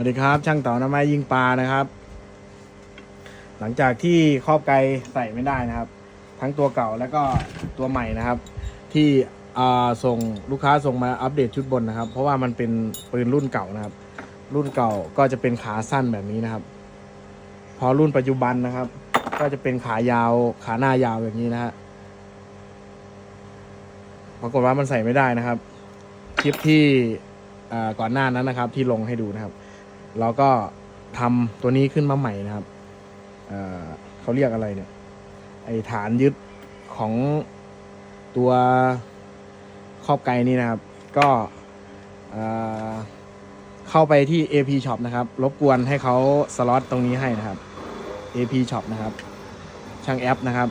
วัสดีครับ ช่างต่อน้ำไม้ยิงปลานะครับ หลังจากที่ครอบไกลใส่ไม่ได้นะครับ ทั้งตัวเก่าแล้วก็ตัวใหม่นะครับ ที่ส่งลูกค้าส่งมาอัปเดตชุดบนนะครับ เพราะว่ามันเป็นปืนรุ่นเก่านะครับ รุ่นเก่าก็จะเป็นขาสั้นแบบนี้นะครับ พอรุ่นปัจจุบันนะครับ ก็จะเป็นขายาวขาหน้ายาวแบบนี้นะฮะปรากฏว่ามันใส่ไม่ได้นะครับ คลิปที่ก่อนหน้านั้นนะครับ ที่ลงให้ดูนะครับ เราก็ทำตัวนี้ขึ้นมาใหม่นะครับเเขาเรียกอะไรเนี่ย ไอฐานยึดของตัวครอบไกลนี่นะครับ ก็เอ่อเข้าไปที่ AP Shop นะครับ รบกวนให้เขาสล็อตตรงนี้ให้นะครับ AP Shop นะครับ ช่างแอปนะครับ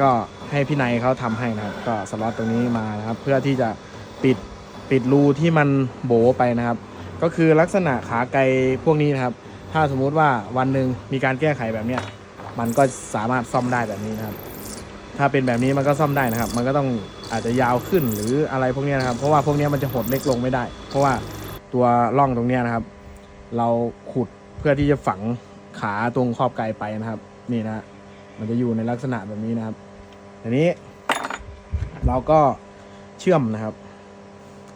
ก็ให้พี่นายเขาทำให้นะครับ ก็สล็อตตรงนี้มานะครับ เพื่อที่จะปิดปิดรูที่มันโบไปนะครับ ก็คือลักษณะขาไกลพวกนี้นะครับ ถ้าสมมุติว่าวันหนึ่งมีการแก้ไขแบบเนี้ยมันก็สามารถซ่อมได้แบบนี้นะครับ ถ้าเป็นแบบนี้มันก็ซ่อมได้นะครับ มันก็ต้องอาจจะยาวขึ้นหรืออะไรพวกนี้นะครับ เพราะว่าพวกนี้มันจะหดเล็กลงไม่ได้ เพราะว่าตัวร่องตรงนี้นะครับ เราขุดเพื่อที่จะฝังขาตรงขอบไกลไปนะครับ นี่นะมันจะอยู่ในลักษณะแบบนี้นะครับทีนี้ เราก็เชื่อมนะครับ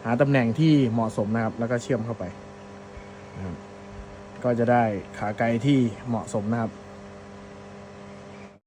หาตำแหน่งที่เหมาะสมนะครับ แล้วก็เชื่อมเข้าไปนะครับก็จะได้ขาไกลที่เหมาะสมนะครับ